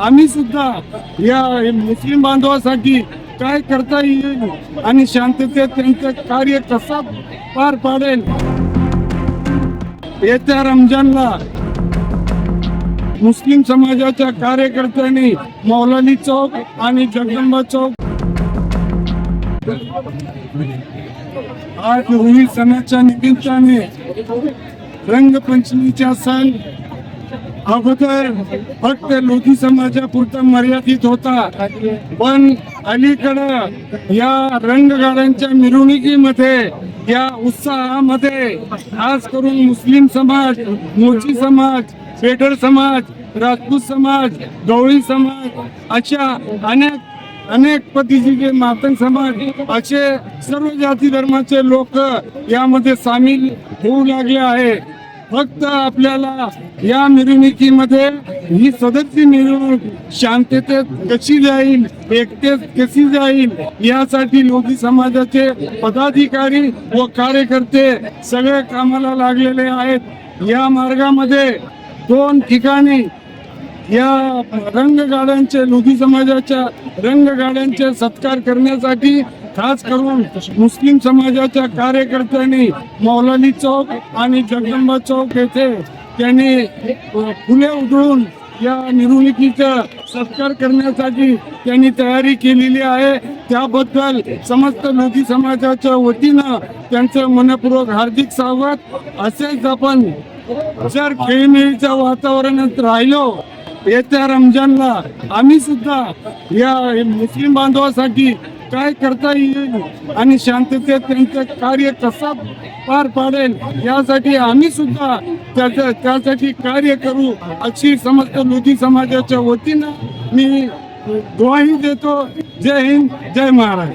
आम्ही सुद्धा या मुस्लिम बांधवासाठी काय करता येईल आणि शांततेत त्यांचं कार्य कसा पार पाडेल? येत्या रमजानला मुस्लिम समाजाच्या कार्यकर्त्यांनी मौलानी चौक आणि जगदंबा चौक आज होळी सणाच्या निमित्ताने रंगपंचमीचा सण अगोदर फक्त लोधी समाजापुरता मर्यादित होता. पण अलीकडं या रंगगाड्यांच्या मिरवणुकीमध्ये या उत्साहामध्ये खास करून मुस्लिम समाज मोची समाज पेठर समाज राजपूत समाज गवळी समाज अशा अनेक अनेक पद्धतीचे मातंग समाज असे सर्व जाती धर्माचे लोक यामध्ये सामील होऊ लागले आहे फक्त आपल्याला या मिरवणुकीमध्ये ही सदस्य मिरवणूक शांततेत कशी जाईल एकटेत कशी जाईल यासाठी लोधी समाजाचे पदाधिकारी व कार्यकर्ते सगळे कामाला लागलेले आहेत. या मार्गामध्ये दोन ठिकाणी या रंगगाड्यांचे लोधी समाजाच्या रंगगाड्यांचे सत्कार करण्यासाठी खास करून मुस्लिम समाजाच्या कार्यकर्त्यांनी मौलानी चौक आणि जगदंबा चौक येथे त्यांनी फुले उधळून या मिरवणुकीचा सत्कार करण्यासाठी त्यांनी तयारी केलेली आहे. त्याबद्दल समस्त लोधी समाजाच्या वतीनं त्यांचं मनपूर्वक हार्दिक स्वागत. असेच आपण जर खेळमेळीच्या वातावरणात राहिलो येत्या रमजानला आम्ही सुद्धा या मुस्लिम बांधवासाठी काय करता येईल आणि शांततेत त्यांचं कार्य कसं पार पाडेल यासाठी आम्ही सुद्धा त्याचं त्यासाठी कार्य करू अशी समस्त लोधी समाजाच्या वतीनं मी ग्वाही देतो. जय हिंद जय महाराज